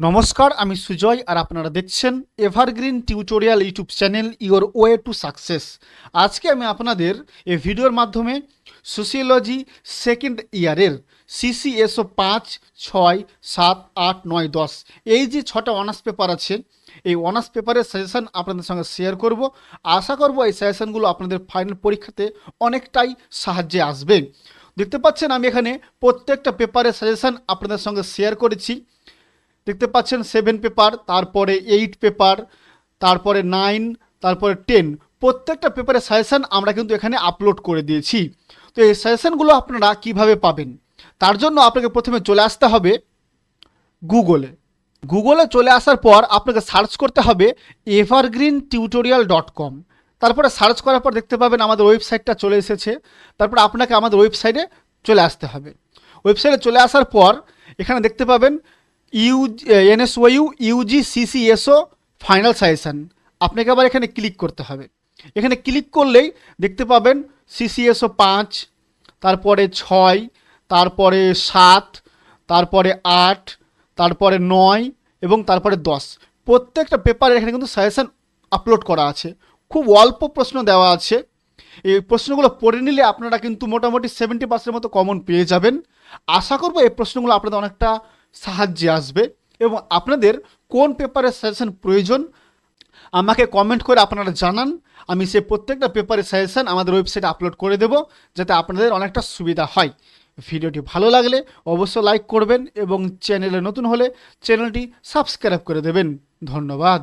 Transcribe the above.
নমস্কার, আমি সুজয় আর আপনারা দেখছেন evergreen tutorial YouTube channel your way to success. আজকে আমি আপনাদের এই ভিডিওর মাধ্যমে সোসিওলজি সেকেন্ড ইয়ারের সিসিএসও পাঁচ, ছয়, সাত, আট, নয়, দশ, এই যে ছটা অনার্স পেপার আছে, এই অনার্স পেপারের সাজেশন আপনাদের সঙ্গে শেয়ার করব। আশা করব এই সাজেশনগুলো আপনাদের ফাইনাল পরীক্ষাতে অনেকটাই সাহায্যে আসবে। দেখতে পাচ্ছেন আমি এখানে প্রত্যেকটা পেপারের সাজেশন আপনাদের সঙ্গে শেয়ার করেছি। দেখতে পাচ্ছেন সেভেন পেপার তারপরে এইট পেপার তারপরে নাইন তারপরে টেন প্রত্যেকটা পেপারের সাজেশান আমরা কিন্তু এখানে আপলোড করে দিয়েছি। তো এই সাজেশানগুলো আপনারা কীভাবে পাবেন? তার জন্য আপনাকে প্রথমে চলে আসতে হবে গুগলে গুগলে চলে আসার পর আপনাকে সার্চ করতে হবে এভারগ্রিন টিউটোরিয়াল ডট কম তারপরে সার্চ করার পর দেখতে পাবেন আমাদের ওয়েবসাইটটা চলে এসেছে। তারপর আপনাকে আমাদের ওয়েবসাইটে চলে আসতে হবে। ওয়েবসাইটে চলে আসার পর এখানে দেখতে পাবেন U NSOU UG CCSO final suggestion আপনাকে আবার এখানে ক্লিক করতে হবে। এখানে ক্লিক করলেই দেখতে পাবেন সিসিএসও পাঁচ, তারপরে ছয়, তারপরে সাত, তারপরে আট, তারপরে নয় এবং তারপরে দশ। প্রত্যেকটা পেপারে এখানে কিন্তু সাজেশান আপলোড করা আছে। খুব অল্প প্রশ্ন দেওয়া আছে। এই প্রশ্নগুলো পড়ে নিলে আপনারা কিন্তু মোটামুটি সেভেন্টি পার্সেন্টের মতো কমন পেয়ে যাবেন। আশা করব এই প্রশ্নগুলো আপনাদের অনেকটা সাহায্যে আসবে এবং আপনাদের কোন পেপারের সাজেশন প্রয়োজন, আমাকে কমেন্ট করে আপনারা জানান। আমি সে প্রত্যেকটা পেপারের সাজেশান আমাদের ওয়েবসাইটে আপলোড করে দেব যাতে আপনাদের অনেকটা সুবিধা হয়। ভিডিওটি ভালো লাগলে অবশ্যই লাইক করবেন এবং চ্যানেলে নতুন হলে চ্যানেলটি সাবস্ক্রাইব করে দেবেন। ধন্যবাদ।